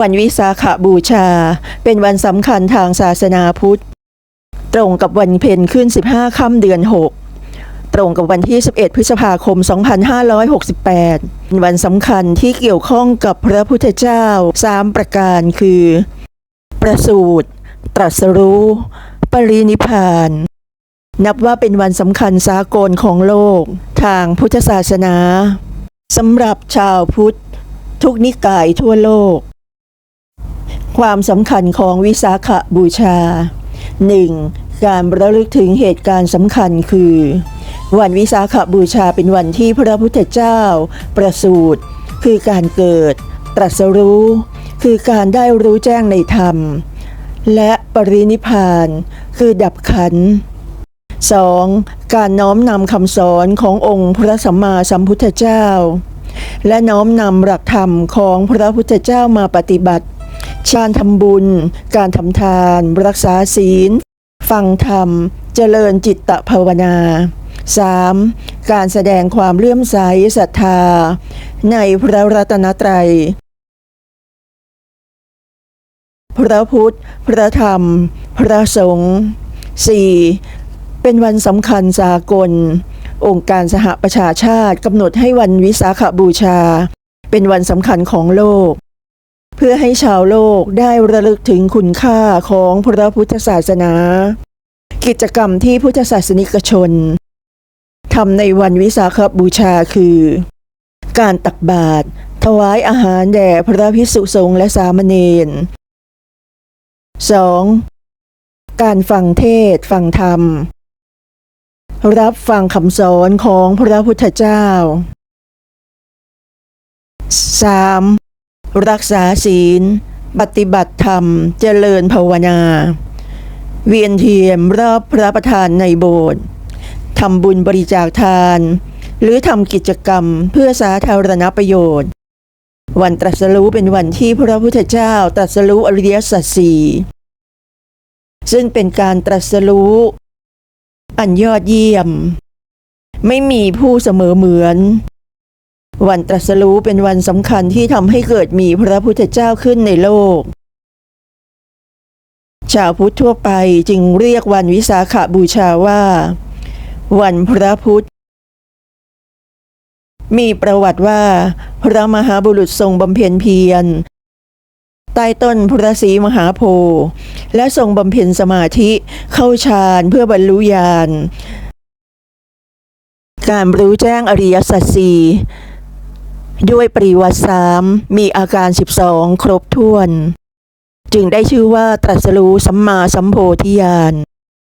วันวิสาขบูชา เป็นวันสำคัญทางศาสนาพุทธ ตรงกับวันเพ็ญขึ้น 15 ค่ำเดือน 6 ตรงกับวันที่ 11 พฤษภาคม 2568 เป็นวันสำคัญที่เกี่ยวข้องกับพระพุทธเจ้า 3 ประการคือ ประสูติตรัสรู้ ปรินิพพาน นับว่าเป็นวันสำคัญสากลของโลก ทางพุทธศาสนาสำหรับชาวพุทธ ทุกนิกายทั่วโลก ความสำคัญของวิสาขบูชา 1. การระลึกถึงเหตุการณ์สำคัญคือ วันวิสาขบูชาเป็นวันที่พระพุทธเจ้า ประสูติคือการเกิด ตรัสรู้ คือการได้รู้แจ้งในธรรม และปรินิพาน คือดับขัน 2. การน้อมนำคำสอนขององค์พระสัมมาสัมพุทธเจ้า และน้อมนำหลักธรรมของพระพุทธเจ้ามาปฏิบัติ การทำบุญ การทำทาน รักษาศีล ฟังธรรม เจริญจิตตภาวนา 3. การแสดงความเลื่อมใสศรัทธา ในพระรัตนตรัย พระพุทธ พระธรรม พระสงฆ์ 4. เป็นวันสำคัญสากล องค์การสหประชาชาติกำหนดให้วันวิสาขบูชา เป็นวันสำคัญของโลก เพื่อให้ชาวโลกได้ระลึกถึงคุณค่าของพระพุทธศาสนา กิจกรรมที่พุทธศาสนิกชนทำในวันวิสาขบูชาคือ การตักบาตรถวายอาหารแด่พระภิกษุสงฆ์และสามเณร 2. การฟังเทศฟังธรรม รับฟังคำสอนของพระพุทธเจ้า 3. รักษาศีล ปฏิบัติธรรม เจริญภาวนา เวียนเทียมรอบพระประธานในโบสถ์ทำบุญบริจาคทาน หรือทำกิจกรรมเพื่อสาธารณประโยชน์ วันตรัสรู้เป็นวันที่พระพุทธเจ้าตรัสรู้อริยสัจสี่ซึ่งเป็นการตรัสรู้ อันยอดเยี่ยม ไม่มีผู้เสมอเหมือน วันตรัสรู้เป็นวันสำคัญที่ทำให้เกิดมีพระพุทธเจ้าขึ้นในโลก ชาวพุทธทั่วไปจึงเรียกวันวิสาขบูชาว่า วันพระพุทธ มีประวัติว่า พระมหาบุรุษทรงบำเพ็ญเพียรใต้ต้นพระศรีมหาโพธิ์และทรงบำเพ็ญสมาธิเข้าฌานเพื่อบรรลุญาณการรู้แจ้งอริยสัจสี่ ด้วยปริวัติสามมีอาการ 12 ครบถ้วน จึงได้ชื่อว่าตรัสรู้สัมมาสัมโพธิญาณ